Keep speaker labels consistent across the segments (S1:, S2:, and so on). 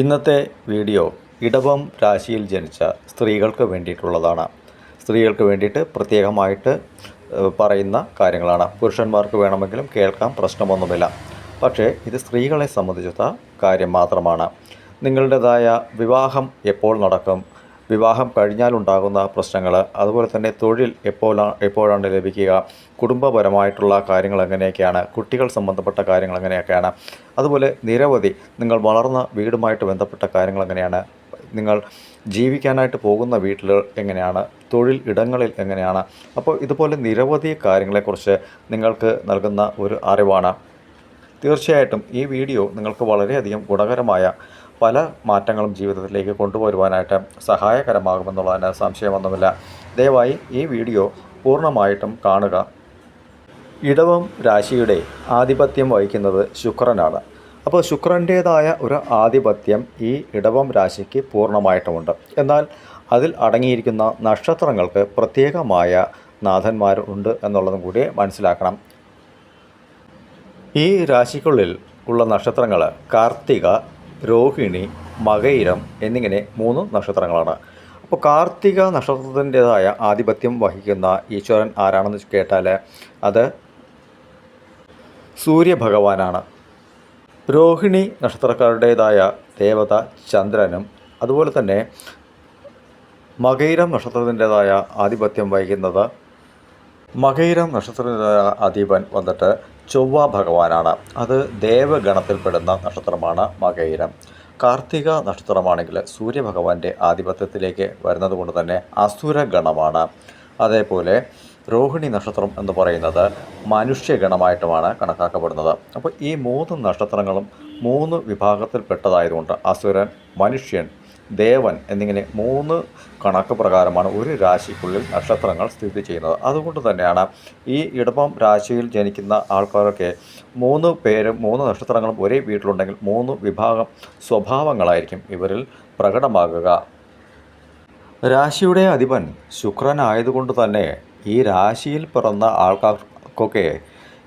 S1: ഇന്നത്തെ വീഡിയോ ഇടവം രാശിയിൽ ജനിച്ച സ്ത്രീകൾക്ക് വേണ്ടിയിട്ടുള്ളതാണ്. സ്ത്രീകൾക്ക് വേണ്ടിയിട്ട് പ്രത്യേകമായിട്ട് പറയുന്ന കാര്യങ്ങളാണ്. പുരുഷന്മാർക്ക് വേണമെങ്കിലും കേൾക്കാൻ പ്രശ്നമൊന്നുമില്ല. പക്ഷേ ഇത് സ്ത്രീകളെ സംബന്ധിച്ച കാര്യം മാത്രമാണ്. നിങ്ങളുടേതായ വിവാഹം എപ്പോൾ നടക്കും വിവാഹം കഴിഞ്ഞാലുണ്ടാകുന്ന പ്രശ്നങ്ങൾ അതുപോലെ തന്നെ തൊഴിൽ എപ്പോഴാണ് എപ്പോഴാണ് ലഭിക്കുക? കുടുംബപരമായിട്ടുള്ള കാര്യങ്ങൾ എങ്ങനെയൊക്കെയാണ്? കുട്ടികൾ സംബന്ധപ്പെട്ട കാര്യങ്ങൾ എങ്ങനെയൊക്കെയാണ്? അതുപോലെ നിരവധി നിങ്ങൾ വളർന്ന വീടുമായിട്ട് ബന്ധപ്പെട്ട കാര്യങ്ങൾ എങ്ങനെയാണ്? നിങ്ങൾ ജീവിക്കാനായിട്ട് പോകുന്ന വീട്ടിൽ എങ്ങനെയാണ്? തൊഴിൽ ഇടങ്ങളിൽ എങ്ങനെയാണ്? അപ്പോൾ ഇതുപോലെ നിരവധി കാര്യങ്ങളെക്കുറിച്ച് നിങ്ങൾക്ക് നൽകുന്ന ഒരു അറിവാണ്. തീർച്ചയായിട്ടും ഈ വീഡിയോ നിങ്ങൾക്ക് വളരെയധികം ഗുണകരമായ പല മാറ്റങ്ങളും ജീവിതത്തിലേക്ക് കൊണ്ടുവരുവാനായിട്ട് സഹായകരമാകുമെന്നുള്ളതിന് സംശയമൊന്നുമില്ല. ദയവായി ഈ വീഡിയോ പൂർണമായിട്ടും കാണുക. ഇടവം രാശിയുടെ ആധിപത്യം വഹിക്കുന്നത് ശുക്രനാണ്. അപ്പോൾ ശുക്രന്റേതായ ഒരു ആധിപത്യം ഈ ഇടവം രാശിക്ക് പൂർണമായിട്ടുമുണ്ട്. എന്നാൽ അതിൽ അടങ്ങിയിരിക്കുന്ന നക്ഷത്രങ്ങൾക്ക് പ്രത്യേകമായ നാഥന്മാർ ഉണ്ട് എന്നുള്ളതും കൂടി മനസ്സിലാക്കണം. ഈ രാശിക്കുള്ളിൽ ഉള്ള നക്ഷത്രങ്ങൾ കാർത്തിക രോഹിണി മകയിരം എന്നിങ്ങനെ മൂന്ന് നക്ഷത്രങ്ങളാണ്. അപ്പോൾ കാർത്തിക നക്ഷത്രത്തിന്റെതായ ആധിപത്യം വഹിക്കുന്ന ഈശ്വരൻ ആരാണെന്ന് കേട്ടാൽ അത് സൂര്യഭഗവാനാണ്. രോഹിണി നക്ഷത്രക്കാരുടേതായ ദേവത ചന്ദ്രനും അതുപോലെ തന്നെ മകയിരം നക്ഷത്രത്തിന്റെതായ ആധിപത്യം വഹിക്കുന്നത് മകയിരം നക്ഷത്രത്തിന്റെതായ അധീപൻ വന്നിട്ട് ചൊവ്വ ഭഗവാനാണ്. അത് ദേവഗണത്തിൽപ്പെടുന്ന നക്ഷത്രമാണ് മകയിരം. കാർത്തിക നക്ഷത്രമാണെങ്കിൽ സൂര്യഭഗവാന്റെ ആധിപത്യത്തിലേക്ക് വരുന്നത് കൊണ്ട് തന്നെ അസുരഗണമാണ്. അതേപോലെ രോഹിണി നക്ഷത്രം എന്ന് പറയുന്നത് മനുഷ്യഗണമായിട്ടുമാണ് കണക്കാക്കപ്പെടുന്നത്. അപ്പോൾ ഈ മൂന്ന് നക്ഷത്രങ്ങളും മൂന്ന് വിഭാഗത്തിൽപ്പെട്ടതായതുകൊണ്ട് അസുരൻ മനുഷ്യൻ ദേവൻ എന്നിങ്ങനെ മൂന്ന് കണക്ക് പ്രകാരമാണ് ഒരു രാശിക്കുള്ളിൽ നക്ഷത്രങ്ങൾ സ്ഥിതി ചെയ്യുന്നത്. അതുകൊണ്ട് തന്നെയാണ് ഈ ഇടവം രാശിയിൽ ജനിക്കുന്ന ആൾക്കാരൊക്കെ മൂന്ന് പേരും മൂന്ന് നക്ഷത്രങ്ങളും ഒരേ വീട്ടിലുണ്ടെങ്കിൽ മൂന്ന് വിഭാഗം സ്വഭാവങ്ങളായിരിക്കും ഇവരിൽ പ്രകടമാകുക. രാശിയുടെ അധിപൻ ശുക്രനായതുകൊണ്ട് തന്നെ ഈ രാശിയിൽ പിറന്ന ആൾക്കാർക്കൊക്കെ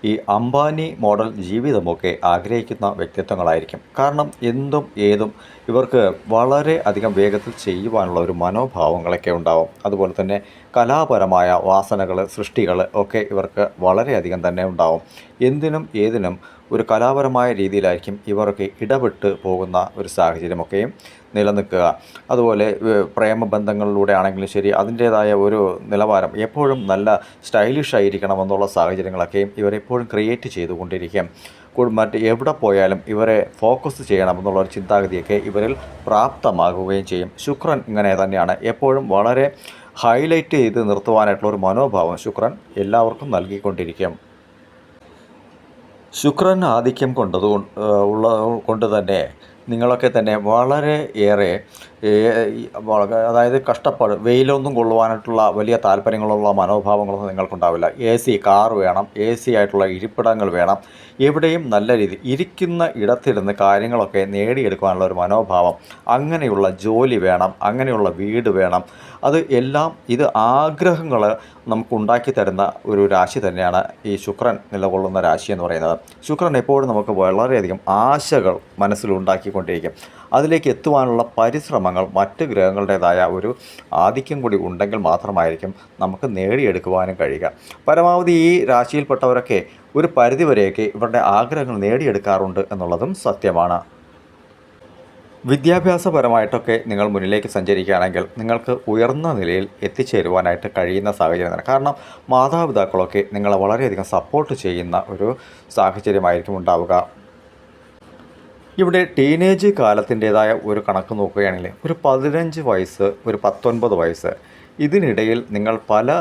S1: ഈ അംബാനി മോഡൽ ജീവിതമൊക്കെ ആഗ്രഹിക്കുന്ന വ്യക്തിത്വങ്ങളായിരിക്കും. കാരണം എന്തും ഏതും ഇവർക്ക് വളരെ അധികം വേഗത്തിൽ ചെയ്യുവാനുള്ള ഒരു മനോഭാവങ്ങളൊക്കെ ഉണ്ടാവും. അതുപോലെ തന്നെ കലാപരമായ വാസനകൾ സൃഷ്ടികൾ ഒക്കെ ഇവർക്ക് വളരെയധികം തന്നെ ഉണ്ടാവും. എന്തിനും ഏതിനും ഒരു കലാപരമായ രീതിയിലായിരിക്കും ഇവർക്ക് ഇടപെട്ട് പോകുന്ന ഒരു സാഹചര്യമൊക്കെയും നിലനിൽക്കുക. അതുപോലെ പ്രേമബന്ധങ്ങളിലൂടെ ആണെങ്കിലും ശരി അതിന്റേതായ ഒരു നിലവാരം എപ്പോഴും നല്ല സ്റ്റൈലിഷ് ആയിരിക്കണം ആയിരിക്കണമെന്നുള്ള സാഹചര്യങ്ങളൊക്കെയും ഇവരെപ്പോഴും ക്രിയേറ്റ് ചെയ്തുകൊണ്ടിരിക്കും. മറ്റ് എവിടെ പോയാലും ഇവരെ ഫോക്കസ് ചെയ്യണമെന്നുള്ള ഒരു ചിന്താഗതിയൊക്കെ ഇവരിൽ പ്രാപ്തമാകുകയും ചെയ്യും. ശുക്രൻ ഇങ്ങനെ തന്നെയാണ്. എപ്പോഴും വളരെ ഹൈലൈറ്റ് ചെയ്ത് നിർത്തുവാനായിട്ടുള്ള ഒരു മനോഭാവം ശുക്രൻ എല്ലാവർക്കും നൽകിക്കൊണ്ടിരിക്കും. ശുക്രൻ ആധിക്യം കൊണ്ടത് കൊണ്ട് ഉള്ള കൊണ്ട് തന്നെ നിങ്ങളൊക്കെ തന്നെ വളരെ ഏറെ അതായത് കഷ്ടപ്പാട് വെയിലൊന്നും കൊള്ളുവാനായിട്ടുള്ള വലിയ താല്പര്യങ്ങളുള്ള മനോഭാവങ്ങളൊന്നും നിങ്ങൾക്കുണ്ടാവില്ല. എ സി കാർ വേണം എ സി ആയിട്ടുള്ള ഇരിപ്പിടങ്ങൾ വേണം എവിടെയും നല്ല രീതി ഇരിക്കുന്ന ഇടത്തിരുന്ന് കാര്യങ്ങളൊക്കെ നേടിയെടുക്കാനുള്ള ഒരു മനോഭാവം അങ്ങനെയുള്ള ജോലി വേണം അങ്ങനെയുള്ള വീട് വേണം അത് എല്ലാം ഇത് ആഗ്രഹങ്ങൾ നമുക്ക് ഉണ്ടാക്കി തരുന്ന ഒരു രാശി തന്നെയാണ് ഈ ശുക്രൻ നിലകൊള്ളുന്ന രാശി എന്ന് പറയുന്നത്. ശുക്രൻ എപ്പോഴും നമുക്ക് വളരെയധികം ആശകൾ മനസ്സിലുണ്ടാക്കിക്കൊണ്ടിരിക്കും അതിലേക്ക് എത്തുവാനുള്ള പരിശ്രമങ്ങൾ മറ്റ് ഗ്രഹങ്ങളുടേതായ ഒരു ആധിക്യം കൂടി ഉണ്ടെങ്കിൽ മാത്രമായിരിക്കും നമുക്ക് നേടിയെടുക്കുവാനും കഴിയുക. പരമാവധി ഈ രാശിയിൽപ്പെട്ടവരൊക്കെ ഒരു പരിധിവരെയൊക്കെ ഇവരുടെ ആഗ്രഹങ്ങൾ നേടിയെടുക്കാറുണ്ട് എന്നുള്ളതും സത്യമാണ്. വിദ്യാഭ്യാസപരമായിട്ടൊക്കെ നിങ്ങൾ മുന്നിലേക്ക് സഞ്ചരിക്കുകയാണെങ്കിൽ നിങ്ങൾക്ക് ഉയർന്ന നിലയിൽ എത്തിച്ചേരുവാനായിട്ട് കഴിയുന്ന സാഹചര്യമാണ്. കാരണം മാതാപിതാക്കളൊക്കെ നിങ്ങളെ വളരെയധികം സപ്പോർട്ട് ചെയ്യുന്ന ഒരു സാഹചര്യമായിരിക്കും ഉണ്ടാവുക. ഇവിടെ ടീനേജ് കാലത്തിന്റേതായ ഒരു കണക്ക് നോക്കുകയാണെങ്കിൽ ഒരു പതിനഞ്ച് വയസ്സ് ഒരു പത്തൊൻപത് വയസ്സ് ഇതിനിടയിൽ നിങ്ങൾ പല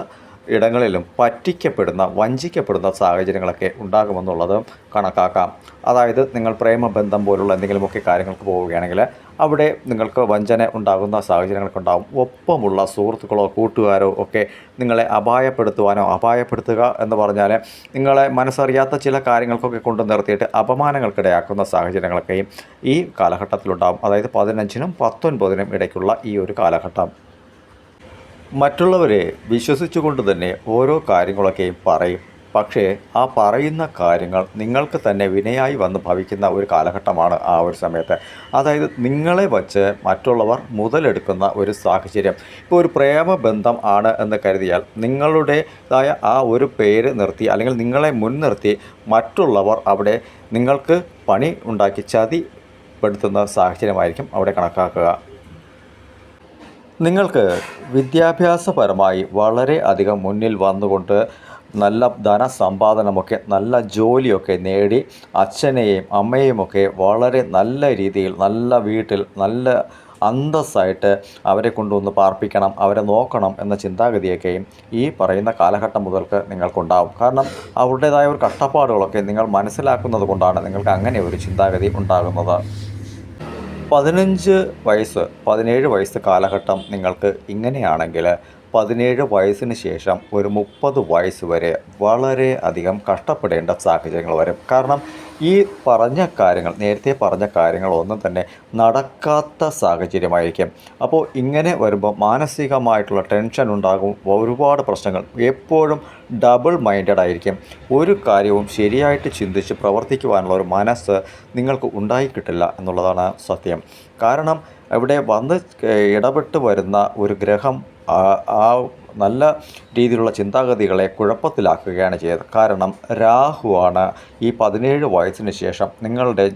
S1: ഇടങ്ങളിലും പറ്റിക്കപ്പെടുന്ന വഞ്ചിക്കപ്പെടുന്ന സാഹചര്യങ്ങളൊക്കെ ഉണ്ടാകുമെന്നുള്ളത് കണക്കാക്കാം. അതായത് നിങ്ങൾ പ്രേമബന്ധം പോലുള്ള എന്തെങ്കിലുമൊക്കെ കാര്യങ്ങൾക്ക് പോവുകയാണെങ്കിൽ അവിടെ നിങ്ങൾക്ക് വഞ്ചന ഉണ്ടാകുന്ന സാഹചര്യങ്ങളൊക്കെ ഉണ്ടാകും ഒപ്പമുള്ള സുഹൃത്തുക്കളോ കൂട്ടുകാരോ ഒക്കെ നിങ്ങളെ അപായപ്പെടുത്തുവാനോ അപായപ്പെടുത്തുക എന്ന് പറഞ്ഞാൽ നിങ്ങളെ മനസ്സറിയാത്ത ചില കാര്യങ്ങൾക്കൊക്കെ കൊണ്ടു നിർത്തിയിട്ട് അപമാനങ്ങൾക്കിടയാക്കുന്ന സാഹചര്യങ്ങളൊക്കെയും ഈ കാലഘട്ടത്തിലുണ്ടാകും അതായത് പതിനഞ്ചിനും പത്തൊൻപതിനും ഇടയ്ക്കുള്ള ഈ ഒരു കാലഘട്ടം. മറ്റുള്ളവരെ വിശ്വസിച്ചുകൊണ്ട് തന്നെ ഓരോ കാര്യങ്ങളൊക്കെയും പറയും. പക്ഷേ ആ പറയുന്ന കാര്യങ്ങൾ നിങ്ങൾക്ക് തന്നെ വിനയായി വന്ന് ഭവിക്കുന്ന ഒരു കാലഘട്ടമാണ് ആ ഒരു സമയത്ത്. അതായത് നിങ്ങളെ വച്ച് മറ്റുള്ളവർ മുതലെടുക്കുന്ന ഒരു സാഹചര്യം. ഇപ്പോൾ ഒരു പ്രേമബന്ധം ആണ് എന്ന് കരുതിയാൽ നിങ്ങളുടേതായ ആ ഒരു പേര് നിർത്തി അല്ലെങ്കിൽ നിങ്ങളെ മുൻനിർത്തി മറ്റുള്ളവർ അവിടെ നിങ്ങൾക്ക് പണി ഉണ്ടാക്കി ചതി പെടുത്തുന്ന സാഹചര്യമായിരിക്കും അവിടെ കണക്കാക്കുക. നിങ്ങൾക്ക് വിദ്യാഭ്യാസപരമായി വളരെ അധികം മുന്നിൽ വന്നുകൊണ്ട് നല്ല ധനസമ്പാദനമൊക്കെ നല്ല ജോലിയൊക്കെ നേടി അച്ഛനെയും അമ്മയെയുമൊക്കെ വളരെ നല്ല രീതിയിൽ നല്ല വീട്ടിൽ നല്ല അന്തസ്സായിട്ട് അവരെ കൊണ്ടുവന്ന് പാർപ്പിക്കണം അവരെ നോക്കണം എന്ന ചിന്താഗതിയൊക്കെയും ഈ പറയുന്ന കാലഘട്ടം മുതൽക്ക് നിങ്ങൾക്കുണ്ടാവും. കാരണം അവരുടേതായ ഒരു കഷ്ടപ്പാടുകളൊക്കെ നിങ്ങൾ മനസ്സിലാക്കുന്നത് കൊണ്ടാണ് നിങ്ങൾക്ക് അങ്ങനെ ഒരു ചിന്താഗതി ഉണ്ടാകുന്നത്. പതിനഞ്ച് വയസ്സ് പതിനേഴ് വയസ്സ് കാലഘട്ടം നിങ്ങൾക്ക് ഇങ്ങനെയാണെങ്കിൽ പതിനേഴ് വയസ്സിന് ശേഷം ഒരു മുപ്പത് വയസ്സ് വരെ വളരെ അധികം കഷ്ടപ്പെടേണ്ട സാഹചര്യങ്ങൾ വരും. കാരണം ഈ പറഞ്ഞ കാര്യങ്ങൾ നേരത്തെ പറഞ്ഞ കാര്യങ്ങളൊന്നും തന്നെ നടക്കാത്ത സാഹചര്യമായിരിക്കും. അപ്പോൾ ഇങ്ങനെ വരുമ്പോൾ മാനസികമായിട്ടുള്ള ടെൻഷൻ ഉണ്ടാകും ഒരുപാട് പ്രശ്നങ്ങൾ എപ്പോഴും ഡബിൾ മൈൻഡഡ് ആയിരിക്കും. ഒരു കാര്യവും ശരിയായിട്ട് ചിന്തിച്ച് പ്രവർത്തിക്കുവാനുള്ള ഒരു മനസ്സ് നിങ്ങൾക്ക് ഉണ്ടായിക്കിട്ടില്ല എന്നുള്ളതാണ് സത്യം. കാരണം ഇവിടെ വന്ന് ഇടപെട്ട് വരുന്ന ഒരു ഗ്രഹം ആ നല്ല രീതിയിലുള്ള ചിന്താഗതികളെ കുഴപ്പത്തിലാക്കുകയാണ് ചെയ്തത്. കാരണം രാഹുവാണ് ഈ പതിനേഴ് വയസ്സിന് ശേഷം നിങ്ങളുടെ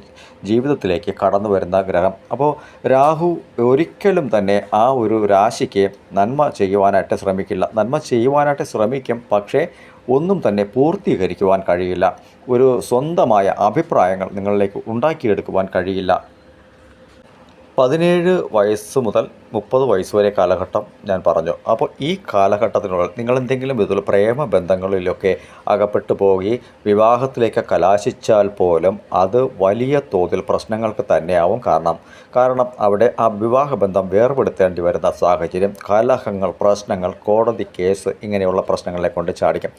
S1: ജീവിതത്തിലേക്ക് കടന്നു വരുന്ന ഗ്രഹം. അപ്പോൾ രാഹു ഒരിക്കലും തന്നെ ആ ഒരു രാശിക്ക് നന്മ ചെയ്യുവാനായിട്ട് ശ്രമിക്കില്ല. നന്മ ചെയ്യുവാനായിട്ട് ശ്രമിക്കും പക്ഷേ ഒന്നും തന്നെ പൂർത്തീകരിക്കുവാൻ കഴിയില്ല. ഒരു സ്വന്തമായ അഭിപ്രായങ്ങൾ നിങ്ങളിലേക്ക് ഉണ്ടാക്കിയെടുക്കുവാൻ കഴിയില്ല. പതിനേഴ് വയസ്സ് മുതൽ മുപ്പത് വയസ്സ് വരെ കാലഘട്ടം ഞാൻ പറഞ്ഞു. അപ്പോൾ ഈ കാലഘട്ടത്തിനുള്ളിൽ നിങ്ങൾ എന്തെങ്കിലും വിധത്തിൽ പ്രേമ ബന്ധങ്ങളിലൊക്കെ അകപ്പെട്ടു പോയി വിവാഹത്തിലേക്ക് കലാശിച്ചാൽ പോലും അത് വലിയ തോതിൽ പ്രശ്നങ്ങൾക്ക് തന്നെയാവും കാരണം. കാരണം അവിടെ ആ വിവാഹ ബന്ധം വേർപെടുത്തേണ്ടി വരുന്ന സാഹചര്യം കലഹങ്ങൾ പ്രശ്നങ്ങൾ കോടതി കേസ് ഇങ്ങനെയുള്ള പ്രശ്നങ്ങളെ കൊണ്ട് ചാടിക്കും.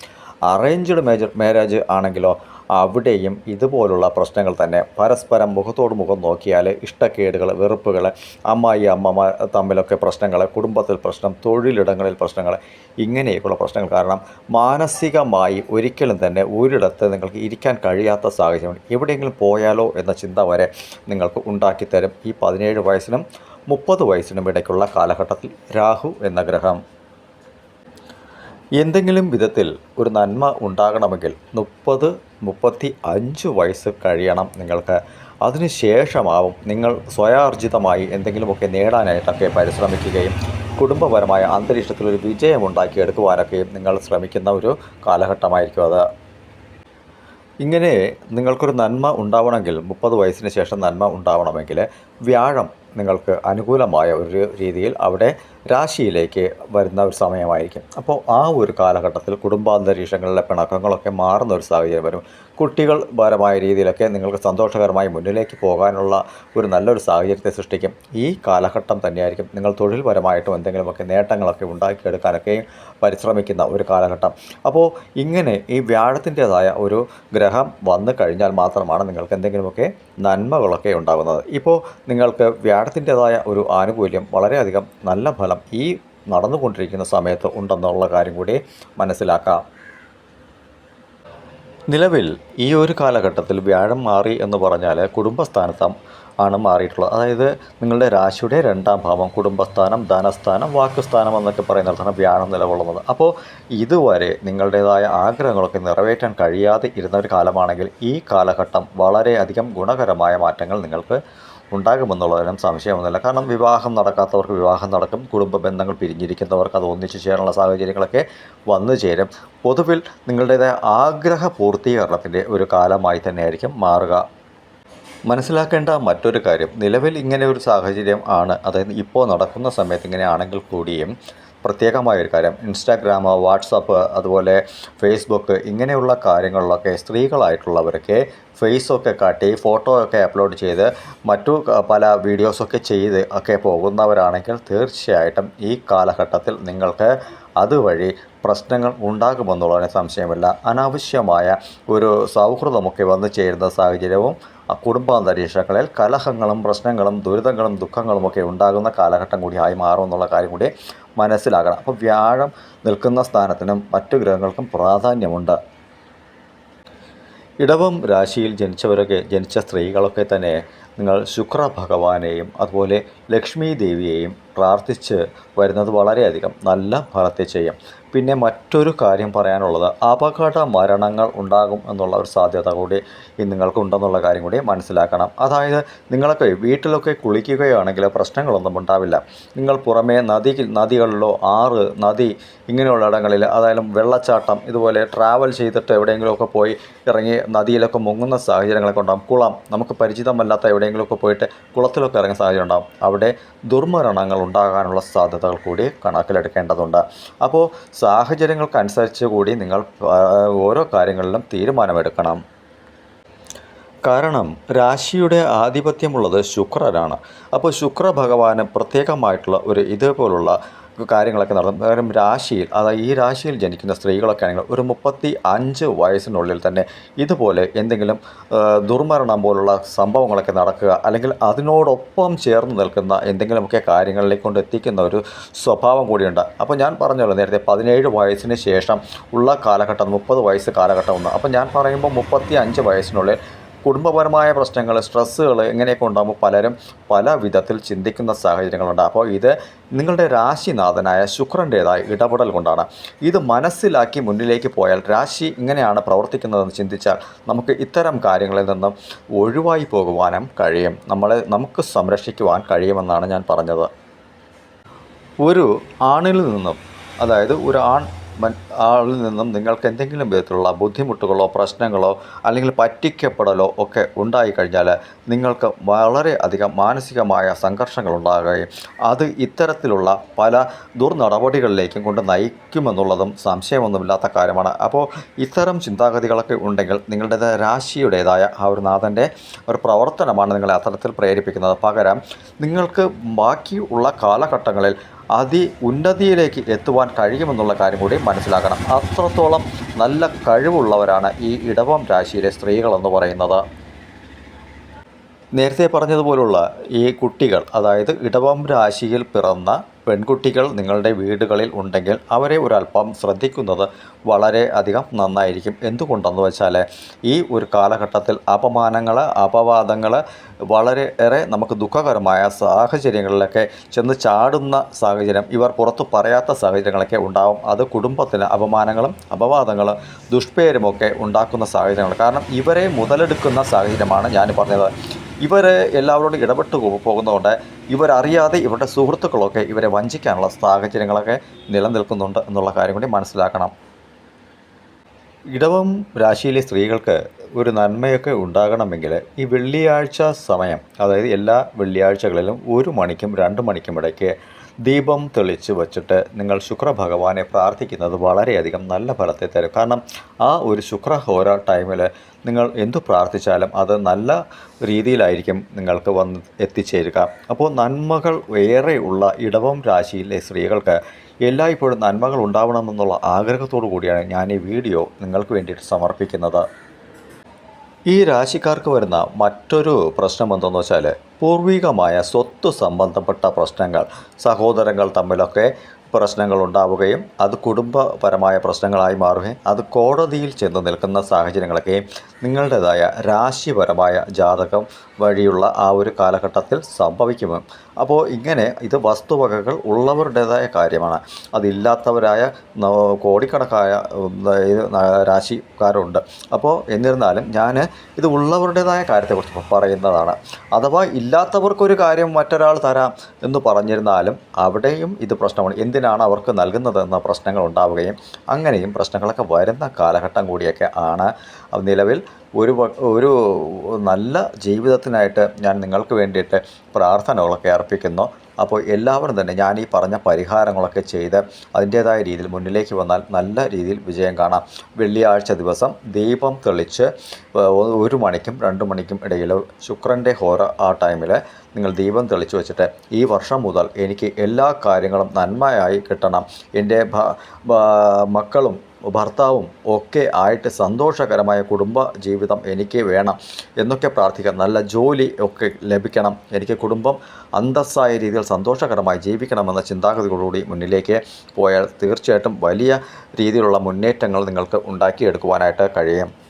S1: അറേഞ്ച്ഡ് മേജർ മാരേജ് ആണെങ്കിലോ അവിടെയും ഇതുപോലുള്ള പ്രശ്നങ്ങൾ തന്നെ പരസ്പരം മുഖത്തോട് മുഖം നോക്കിയാൽ ഇഷ്ടക്കേടുകൾ വെറുപ്പുകൾ അമ്മായി അമ്മമാർ തമ്മിലൊക്കെ പ്രശ്നങ്ങൾ കുടുംബത്തിൽ പ്രശ്നം തൊഴിലിടങ്ങളിൽ പ്രശ്നങ്ങൾ ഇങ്ങനെയൊക്കെയുള്ള പ്രശ്നങ്ങൾ. കാരണം മാനസികമായി ഒരിക്കലും തന്നെ ഒരിടത്ത് നിങ്ങൾക്ക് ഇരിക്കാൻ കഴിയാത്ത സാഹചര്യം. എവിടെയെങ്കിലും പോയാലോ എന്ന ചിന്ത വരെ നിങ്ങൾക്ക് ഉണ്ടാക്കിത്തരും. ഈ പതിനേഴ് വയസ്സിനും മുപ്പത് വയസ്സിനും ഇടയ്ക്കുള്ള കാലഘട്ടത്തിൽ രാഹു എന്ന ഗ്രഹം. എന്തെങ്കിലും വിധത്തിൽ ഒരു നന്മ ഉണ്ടാകണമെങ്കിൽ മുപ്പത് മുപ്പത്തി അഞ്ച് വയസ്സ് കഴിയണം നിങ്ങൾക്ക്. അതിന് ശേഷമാവും നിങ്ങൾ സ്വയാർജിതമായി എന്തെങ്കിലുമൊക്കെ നേടാനായിട്ടൊക്കെ പരിശ്രമിക്കുകയും കുടുംബപരമായ അന്തരീക്ഷത്തിൽ ഒരു വിജയം ഉണ്ടാക്കിയെടുക്കുവാനൊക്കെയും നിങ്ങൾ ശ്രമിക്കുന്ന ഒരു കാലഘട്ടമായിരിക്കും അത്. ഇങ്ങനെ നിങ്ങൾക്കൊരു നന്മ ഉണ്ടാവണമെങ്കിൽ മുപ്പത് വയസ്സിന് ശേഷം നന്മ ഉണ്ടാവണമെങ്കിൽ വ്യാഴം നിങ്ങൾക്ക് അനുകൂലമായ ഒരു രീതിയിൽ അവിടെ രാശിയിലേക്ക് വരുന്ന ഒരു സമയമായിരിക്കും. അപ്പോൾ ആ ഒരു കാലഘട്ടത്തിൽ കുടുംബാന്തരീക്ഷങ്ങളിലെ പിണക്കങ്ങളൊക്കെ മാറുന്ന ഒരു സാഹചര്യം വരും. കുട്ടികൾ പരമായ രീതിയിലൊക്കെ നിങ്ങൾക്ക് സന്തോഷകരമായി മുന്നിലേക്ക് പോകാനുള്ള ഒരു നല്ലൊരു സാഹചര്യത്തെ സൃഷ്ടിക്കും. ഈ കാലഘട്ടം തന്നെയായിരിക്കും നിങ്ങൾ തൊഴിൽപരമായിട്ടും എന്തെങ്കിലുമൊക്കെ നേട്ടങ്ങളൊക്കെ ഉണ്ടാക്കിയെടുക്കാനൊക്കെയും പരിശ്രമിക്കുന്ന ഒരു കാലഘട്ടം. അപ്പോൾ ഇങ്ങനെ ഈ വ്യാഴത്തിന്റേതായ ഒരു ഗ്രഹം വന്നു കഴിഞ്ഞാൽ മാത്രമാണ് നിങ്ങൾക്ക് എന്തെങ്കിലുമൊക്കെ നന്മകളൊക്കെ ഉണ്ടാകുന്നത്. ഇപ്പോൾ നിങ്ങൾക്ക് വ്യാഴത്തിന്റേതായ ഒരു ആനുകൂല്യം വളരെയധികം നല്ല ഫലം ഈ നടന്നുകൊണ്ടിരിക്കുന്ന സമയത്ത് ഉണ്ടെന്നുള്ള കാര്യം കൂടി മനസ്സിലാക്കാം. നിലവിൽ ഈ ഒരു കാലഘട്ടത്തിൽ വ്യാഴം മാറി എന്ന് പറഞ്ഞാൽ കുടുംബസ്ഥാനത്തം ആണ് മാറിയിട്ടുള്ളത്. അതായത് നിങ്ങളുടെ രാശിയുടെ രണ്ടാം ഭാവം കുടുംബസ്ഥാനം ധനസ്ഥാനം വാക്കുസ്ഥാനം എന്നൊക്കെ പറയുന്നിടത്താണ് വ്യാഴം നിലകൊള്ളുന്നത്. അപ്പോൾ ഇതുവരെ നിങ്ങളുടേതായ ആഗ്രഹങ്ങളൊക്കെ നിറവേറ്റാൻ കഴിയാതെ ഇരുന്ന ഒരു കാലമാണെങ്കിൽ ഈ കാലഘട്ടം വളരെയധികം ഗുണകരമായ മാറ്റങ്ങൾ നിങ്ങൾക്ക് ഉണ്ടാകുമെന്നുള്ളതിനും സംശയമൊന്നുമില്ല. കാരണം വിവാഹം നടക്കാത്തവർക്ക് വിവാഹം നടക്കും കുടുംബ ബന്ധങ്ങൾ പിരിഞ്ഞിരിക്കുന്നവർക്ക് അത് ഒന്നിച്ചു ചേരാനുള്ള സാഹചര്യങ്ങളൊക്കെ വന്നു ചേരും. പൊതുവിൽ നിങ്ങളുടേതായ ആഗ്രഹ പൂർത്തീകരണത്തിന്റെ ഒരു കാലമായി തന്നെയായിരിക്കും മാറുക. മനസ്സിലാക്കേണ്ട മറ്റൊരു കാര്യം നിലവിൽ ഇങ്ങനെ ഒരു സാഹചര്യം ആണ്. അതായത് ഇപ്പോൾ നടക്കുന്ന സമയത്ത് ഇങ്ങനെയാണെങ്കിൽ കൂടിയും പ്രത്യേകമായ ഒരു കാര്യം. ഇൻസ്റ്റാഗ്രാം വാട്സപ്പ് അതുപോലെ ഫേസ്ബുക്ക് ഇങ്ങനെയുള്ള കാര്യങ്ങളിലൊക്കെ സ്ത്രീകളായിട്ടുള്ളവരൊക്കെ ഫേസൊക്കെ കാട്ടി ഫോട്ടോ ഒക്കെ അപ്ലോഡ് ചെയ്ത് മറ്റു പല വീഡിയോസൊക്കെ ചെയ്ത് ഒക്കെ പോകുന്നവരാണെങ്കിൽ തീർച്ചയായിട്ടും ഈ കാലഘട്ടത്തിൽ നിങ്ങൾക്ക് അതുവഴി പ്രശ്നങ്ങൾ ഉണ്ടാകുമെന്നുള്ളതിന് സംശയമില്ല. അനാവശ്യമായ ഒരു സൗഹൃദമൊക്കെ വന്നു ചേരുന്ന സാഹചര്യവും കുടുംബാന്തരീക്ഷങ്ങളിൽ കലഹങ്ങളും പ്രശ്നങ്ങളും ദുരിതങ്ങളും ദുഃഖങ്ങളും ഒക്കെ ഉണ്ടാകുന്ന കാലഘട്ടം കൂടിയായി മാറുമെന്നുള്ള കാര്യം കൂടി മനസ്സിലാക്കണം. അപ്പോൾ വ്യാഴം നിൽക്കുന്ന സ്ഥാനത്തിനും മറ്റു ഗ്രഹങ്ങൾക്കും പ്രാധാന്യമുണ്ട്. ഇടവം രാശിയിൽ ജനിച്ചവരൊക്കെ ജനിച്ച സ്ത്രീകളൊക്കെ തന്നെ നിങ്ങൾ ശുക്ര ഭഗവാനെയും അതുപോലെ ലക്ഷ്മി ദേവിയെയും പ്രാർത്ഥിച്ച് വരുന്നത് വളരെയധികം നല്ല ഫലത്തെ ചെയ്യും. പിന്നെ മറ്റൊരു കാര്യം പറയാനുള്ളത് അപകട മരണങ്ങൾ ഉണ്ടാകും എന്നുള്ള ഒരു സാധ്യത കൂടി ഈ നിങ്ങൾക്കുണ്ടെന്നുള്ള കാര്യം കൂടി മനസ്സിലാക്കണം. അതായത് നിങ്ങളൊക്കെ വീട്ടിലൊക്കെ കുളിക്കുകയാണെങ്കിൽ പ്രശ്നങ്ങളൊന്നും ഉണ്ടാവില്ല. നിങ്ങൾ പുറമേ നദി നദികളിലോ ആറ് നദി ഇങ്ങനെയുള്ള ഇടങ്ങളിൽ അതായത് വെള്ളച്ചാട്ടം ഇതുപോലെ ട്രാവൽ ചെയ്തിട്ട് എവിടെയെങ്കിലുമൊക്കെ പോയി ഇറങ്ങി നദിയിലൊക്കെ മുങ്ങുന്ന സാഹചര്യങ്ങളൊക്കെ ഉണ്ടാകും കുളം നമുക്ക് പരിചിതമല്ലാത്ത എവിടെയെങ്കിലുമൊക്കെ പോയിട്ട് കുളത്തിലൊക്കെ ഇറങ്ങുന്ന സാഹചര്യം ഉണ്ടാകും അവിടെ ദുർമരണങ്ങൾ ഉണ്ടാകാനുള്ള സാധ്യതകൾ കൂടി കണക്കിലെടുക്കേണ്ടതുണ്ട്. അപ്പോൾ സാഹചര്യങ്ങൾക്കനുസരിച്ച് കൂടി നിങ്ങൾ ഓരോ കാര്യങ്ങളിലും തീരുമാനമെടുക്കണം. കാരണം രാശിയുടെ ആധിപത്യമുള്ളത് ശുക്രനാണ്. അപ്പോൾ ശുക്ര ഭഗവാന് പ്രത്യേകമായിട്ടുള്ള ഒരു ഇതേപോലുള്ള കാര്യങ്ങളൊക്കെ നടന്നു. കാരണം രാശിയിൽ അതായത് ഈ രാശിയിൽ ജനിക്കുന്ന സ്ത്രീകളൊക്കെ ആണെങ്കിൽ ഒരു മുപ്പത്തി അഞ്ച് വയസ്സിനുള്ളിൽ തന്നെ ഇതുപോലെ എന്തെങ്കിലും ദുർമരണം പോലുള്ള സംഭവങ്ങളൊക്കെ നടക്കുക അല്ലെങ്കിൽ അതിനോടൊപ്പം ചേർന്ന് നിൽക്കുന്ന എന്തെങ്കിലുമൊക്കെ കാര്യങ്ങളിലേക്ക് കൊണ്ട് എത്തിക്കുന്ന ഒരു സ്വഭാവം കൂടിയുണ്ട്. അപ്പോൾ ഞാൻ പറഞ്ഞല്ലോ നേരത്തെ പതിനേഴ് വയസ്സിന് ശേഷം ഉള്ള കാലഘട്ടം മുപ്പത് വയസ്സ് കാലഘട്ടം ഒന്ന്. അപ്പോൾ ഞാൻ പറയുമ്പോൾ മുപ്പത്തി അഞ്ച് വയസ്സിനുള്ളിൽ കുടുംബപരമായ പ്രശ്നങ്ങൾ സ്ട്രെസ്സുകൾ ഇങ്ങനെയൊക്കെ ഉണ്ടാകുമ്പോൾ പലരും പല വിധത്തിൽ ചിന്തിക്കുന്ന സാഹചര്യങ്ങളുണ്ട്. അപ്പോൾ ഇത് നിങ്ങളുടെ രാശിനാഥനായ ശുക്രന്റേതായ ഇടപെടൽ കൊണ്ടാണ്. ഇത് മനസ്സിലാക്കി മുന്നിലേക്ക് പോയാൽ രാശി ഇങ്ങനെയാണ് പ്രവർത്തിക്കുന്നതെന്ന് ചിന്തിച്ചാൽ നമുക്ക് ഇത്തരം കാര്യങ്ങളിൽ നിന്നും ഒഴിവായി പോകുവാനും കഴിയും. നമ്മളെ നമുക്ക് സംരക്ഷിക്കുവാൻ കഴിയുമെന്നാണ് ഞാൻ പറഞ്ഞത്. ഒരു ആണിൽ നിന്നും അതായത് ഒരു ആൺ ആളിൽ നിന്നും നിങ്ങൾക്ക് എന്തെങ്കിലും വിധത്തിലുള്ള ബുദ്ധിമുട്ടുകളോ പ്രശ്നങ്ങളോ അല്ലെങ്കിൽ പറ്റിക്കപ്പെടലോ ഒക്കെ ഉണ്ടായിക്കഴിഞ്ഞാൽ നിങ്ങൾക്ക് വളരെ അധികം മാനസികമായ സംഘർഷങ്ങൾ ഉണ്ടാകുകയും അത് ഇത്തരത്തിലുള്ള പല ദുർനടപടികളിലേക്കും കൊണ്ട് നയിക്കുമെന്നുള്ളതും സംശയമൊന്നുമില്ലാത്ത കാര്യമാണ്. അപ്പോൾ ഇത്തരം ചിന്താഗതികളൊക്കെ ഉണ്ടെങ്കിൽ നിങ്ങളുടേതായ രാശിയുടേതായ ആ ഒരു നാഥന്റെ ഒരു പ്രവർത്തനമാണ് നിങ്ങളെ അത്തരത്തിൽ പ്രേരിപ്പിക്കുന്നത്. പകരം നിങ്ങൾക്ക് ബാക്കിയുള്ള കാലഘട്ടങ്ങളിൽ അതി ഉന്നതിയിലേക്ക് എത്തുവാൻ കഴിയുമെന്നുള്ള കാര്യം കൂടി മനസ്സിലാക്കണം. അത്രത്തോളം നല്ല കഴിവുള്ളവരാണ് ഈ ഇടവം രാശിയിലെ സ്ത്രീകളെന്ന് പറയുന്നത്. നേരത്തെ പറഞ്ഞതുപോലുള്ള ഈ കുട്ടികൾ അതായത് ഇടവം രാശിയിൽ പിറന്ന പെൺകുട്ടികൾ നിങ്ങളുടെ വീടുകളിൽ ഉണ്ടെങ്കിൽ അവരെ ഒരല്പം ശ്രദ്ധിക്കുന്നത് വളരെ അധികം നന്നായിരിക്കും. എന്തുകൊണ്ടെന്ന് വെച്ചാൽ ഈ ഒരു കാലഘട്ടത്തിൽ അപമാനങ്ങൾ അപവാദങ്ങൾ വളരെ ഏറെ നമുക്ക് ദുഃഖകരമായ സാഹചര്യങ്ങളിലൊക്കെ ചെന്ന് ചാടുന്ന സാഹചര്യം ഇവർ പുറത്തു പറയാത്ത സാഹചര്യങ്ങളൊക്കെ ഉണ്ടാവും. അത് കുടുംബത്തിന് അപമാനങ്ങളും അപവാദങ്ങളും ദുഷ്പേരുമൊക്കെ ഉണ്ടാക്കുന്ന സാഹചര്യങ്ങൾ കാരണം ഇവരെ മുതലെടുക്കുന്ന സാഹചര്യമാണ് ഞാൻ പറഞ്ഞത്. ഇവർ എല്ലാവരോടും ഇടപെട്ട് പോകുന്നതുകൊണ്ട് ഇവരറിയാതെ ഇവരുടെ സുഹൃത്തുക്കളൊക്കെ ഇവരെ വഞ്ചിക്കാനുള്ള സാഹചര്യങ്ങളൊക്കെ നിലനിൽക്കുന്നുണ്ട് എന്നുള്ള കാര്യം കൂടി മനസ്സിലാക്കണം. ഇടവം രാശിയിലെ സ്ത്രീകൾക്ക് ഒരു നന്മയൊക്കെ ഉണ്ടാകണമെങ്കിൽ ഈ വെള്ളിയാഴ്ച സമയം അതായത് എല്ലാ വെള്ളിയാഴ്ചകളിലും ഒരു മണിക്കും രണ്ട് മണിക്കും ഇടയ്ക്ക് ദീപം തെളിച്ച് വച്ചിട്ട് നിങ്ങൾ ശുക്രഭഗവാനെ പ്രാർത്ഥിക്കുന്നത് വളരെയധികം നല്ല ഫലത്തെ തരും. കാരണം ആ ഒരു ശുക്രഹോര ടൈമിൽ നിങ്ങൾ എന്തു പ്രാർത്ഥിച്ചാലും അത് നല്ല രീതിയിലായിരിക്കും നിങ്ങൾക്ക് വന്ന് എത്തിച്ചേരുക. അപ്പോൾ നന്മകൾ ഏറെ ഉള്ള ഇടവം രാശിയിലെ സ്ത്രീകൾക്ക് എല്ലായ്പ്പോഴും നന്മകൾ ഉണ്ടാവണമെന്നുള്ള ആഗ്രഹത്തോടു കൂടിയാണ് ഞാൻ ഈ വീഡിയോ നിങ്ങൾക്ക് വേണ്ടിയിട്ട് സമർപ്പിക്കുന്നത്. ഈ രാശിക്കാർക്ക് വരുന്ന മറ്റൊരു പ്രശ്നം എന്തെന്ന് വെച്ചാൽ പൂർവികമായ സ്വത്ത് സംബന്ധപ്പെട്ട പ്രശ്നങ്ങൾ. സഹോദരങ്ങൾ തമ്മിലൊക്കെ പ്രശ്നങ്ങൾ ഉണ്ടാവുകയും അത് കുടുംബപരമായ പ്രശ്നങ്ങളായി മാറുകയും അത് കോടതിയിൽ ചെന്ന് നിൽക്കുന്ന സാഹചര്യങ്ങളൊക്കെ നിങ്ങളുടേതായ രാശിപരമായ ജാതകം വഴിയുള്ള ആ ഒരു കാലഘട്ടത്തിൽ സംഭവിക്കും അപ്പോൾ ഇങ്ങനെ ഇത് വസ്തുവകകൾ ഉള്ളവരുടേതായ കാര്യമാണ്. അതില്ലാത്തവരായ കോടിക്കണക്കായ രാശിക്കാരുണ്ട്. അപ്പോൾ എന്നിരുന്നാലും ഞാൻ ഇത് ഉള്ളവരുടേതായ കാര്യത്തെക്കുറിച്ച് പറയുന്നതാണ്. അഥവാ ഇല്ലാത്തവർക്കൊരു കാര്യം മറ്റൊരാൾ തരാം എന്ന് പറഞ്ഞിരുന്നാലും അവിടെയും ഇത് പ്രശ്നമാണ്. എന്തിനാണ് അവർക്ക് നൽകുന്നതെന്ന പ്രശ്നങ്ങൾ ഉണ്ടാവുകയും അങ്ങനെയും പ്രശ്നങ്ങളൊക്കെ വരുന്ന കാലഘട്ടം കൂടിയൊക്കെ ആണ്. നിലവിൽ ഒരു ഒരു നല്ല ജീവിതത്തിനായിട്ട് ഞാൻ നിങ്ങൾക്ക് വേണ്ടിയിട്ട് പ്രാർത്ഥനകളൊക്കെ അർപ്പിക്കുന്നു. അപ്പോൾ എല്ലാവരും തന്നെ ഞാൻ ഈ പറഞ്ഞ പരിഹാരങ്ങളൊക്കെ ചെയ്ത് അതിന്റേതായ രീതിയിൽ മുന്നിലേക്ക് വന്നാൽ നല്ല രീതിയിൽ വിജയം കാണാം. വെള്ളിയാഴ്ച ദിവസം ദീപം തെളിച്ച് ഒരു മണിക്കും രണ്ട് മണിക്കും ഇടയിൽ ശുക്രന്റെ ഹോറ ആ ടൈമിൽ നിങ്ങൾ ദീപം തെളിച്ച് വെച്ചിട്ട് ഈ വർഷം മുതൽ എനിക്ക് എല്ലാ കാര്യങ്ങളും നന്മയായി കിട്ടണം. എന്റെ മക്കളും ഭർത്താവും ഒക്കെ ആയിട്ട് സന്തോഷകരമായ കുടുംബ ജീവിതം എനിക്ക് വേണം എന്നൊക്കെ പ്രാർത്ഥിക്കാം. നല്ല ജോലി ഒക്കെ ലഭിക്കണം. എനിക്ക് കുടുംബം അന്തസ്സായ രീതിയിൽ സന്തോഷകരമായി ജീവിക്കണമെന്ന ചിന്താഗതിയോടുകൂടി മുന്നിലേക്ക് പോയാൽ തീർച്ചയായിട്ടും വലിയ രീതിയിലുള്ള മുന്നേറ്റങ്ങൾ നിങ്ങൾക്ക് ഉണ്ടാക്കിയെടുക്കുവാനായിട്ട് കഴിയും.